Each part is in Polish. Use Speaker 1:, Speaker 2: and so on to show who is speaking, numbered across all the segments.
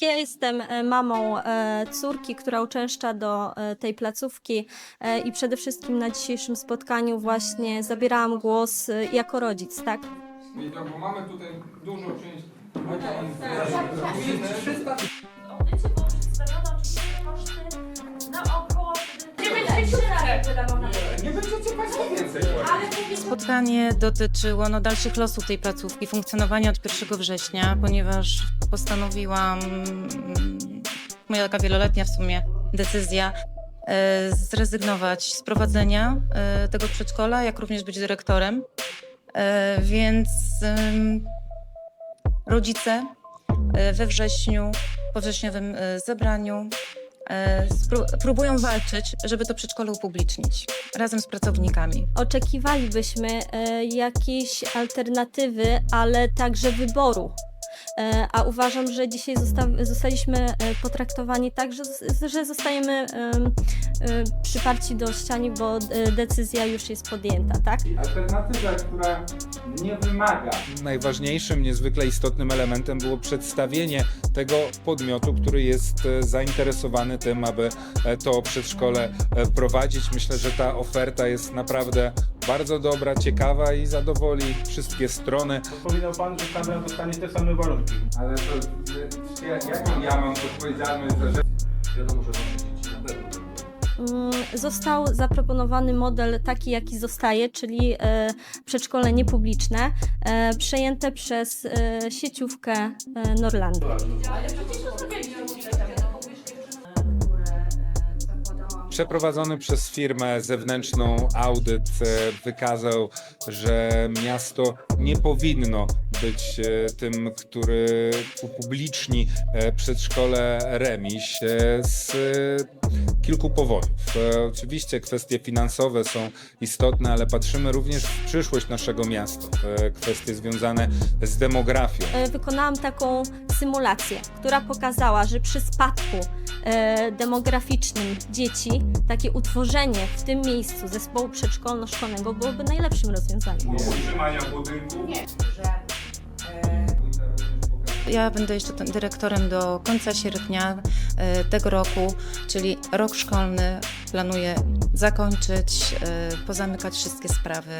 Speaker 1: Ja jestem e, mamą e, córki, która uczęszcza do e, tej placówki i przede wszystkim na dzisiejszym spotkaniu właśnie zabierałam głos jako rodzic, tak?
Speaker 2: Bo mamy tutaj dużą część
Speaker 3: audycji było przedstawione oczywiście koszty na około 93 wydawane.
Speaker 2: Nie będziecie Państwo więcej
Speaker 4: Spotkanie dotyczyło no, dalszych losów tej placówki, funkcjonowania od 1 września, ponieważ postanowiłam, moja taka wieloletnia w sumie decyzja, e, zrezygnować z prowadzenia e, tego przedszkola, jak również być dyrektorem. E, Więc rodzice we wrześniu, po wrześniowym zebraniu próbują walczyć, żeby to przedszkole upublicznić razem z pracownikami.
Speaker 1: Oczekiwalibyśmy jakiejś alternatywy, ale także wyboru. E, A uważam, że dzisiaj zosta zostaliśmy e, potraktowani tak, że, że zostajemy em, e, przyparci do ściany, bo decyzja już jest podjęta, tak?
Speaker 2: Alternatywa, która nie wymaga. Najważniejszym, niezwykle istotnym elementem było przedstawienie tego podmiotu, który jest zainteresowany tym, aby to przedszkole prowadzić. Myślę, że ta oferta jest naprawdę bardzo dobra, ciekawa i zadowoli wszystkie strony.
Speaker 5: Powiedział pan, że Sandra dostanie te same warunki.
Speaker 2: Ale to jaką ja mam odpowiedzialność za rzecz?
Speaker 5: Wiadomo, że nasze dzieci na pewno
Speaker 1: Mm, Został zaproponowany model taki, jaki zostaje, czyli e, przedszkole niepubliczne, e, przejęte przez e, sieciówkę e,
Speaker 2: Przeprowadzony przez firmę zewnętrzną audyt e, wykazał, że miasto nie powinno być e, tym, który upubliczni e, przedszkole Remiś z kilku powodów. Oczywiście kwestie finansowe są istotne, ale patrzymy również w przyszłość naszego miasta, kwestie związane z demografią.
Speaker 1: Wykonałam taką symulację, która pokazała, że przy spadku demograficznym dzieci takie utworzenie w tym miejscu zespołu przedszkolno-szkolnego byłoby najlepszym rozwiązaniem.
Speaker 2: Utrzymania budynku.
Speaker 4: Ja będę jeszcze tym dyrektorem do końca sierpnia e, tego roku, czyli rok szkolny planuję zakończyć, e, pozamykać wszystkie sprawy.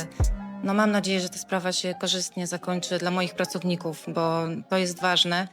Speaker 4: No mam nadzieję, że ta sprawa się korzystnie zakończy dla moich pracowników, bo to jest ważne.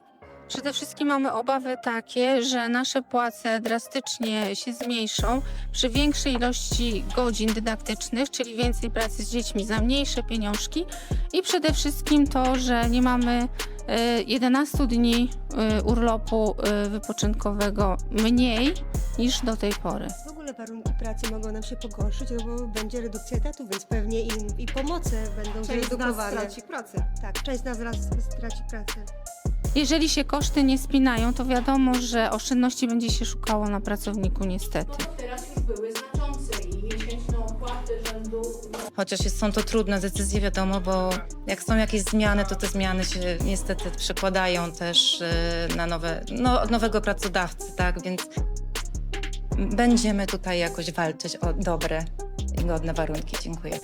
Speaker 6: Przede wszystkim mamy obawy takie, że nasze płace drastycznie się zmniejszą przy większej ilości godzin dydaktycznych, czyli więcej pracy z dziećmi za mniejsze pieniążki i przede wszystkim to, że nie mamy e, 11 dni e, urlopu e, wypoczynkowego mniej niż do tej pory.
Speaker 7: W ogóle warunki pracy mogą nam się pogorszyć, bo będzie redukcja etatów, więc pewnie i, i pomoce będą
Speaker 8: Część z nas
Speaker 7: zredukowane.
Speaker 8: straci pracę.
Speaker 7: Tak, część z nas raz straci pracę.
Speaker 6: Jeżeli się koszty nie spinają, to wiadomo, że oszczędności będzie się szukało na pracowniku niestety.
Speaker 3: teraz już były znaczące i miesięczne opłaty rzędu
Speaker 4: Chociaż są to trudne decyzje, wiadomo, bo jak są jakieś zmiany, to te zmiany się niestety przekładają też e, na nowe, no, nowego pracodawcy, tak? Więc będziemy tutaj jakoś walczyć o dobre i godne warunki. Dziękuję.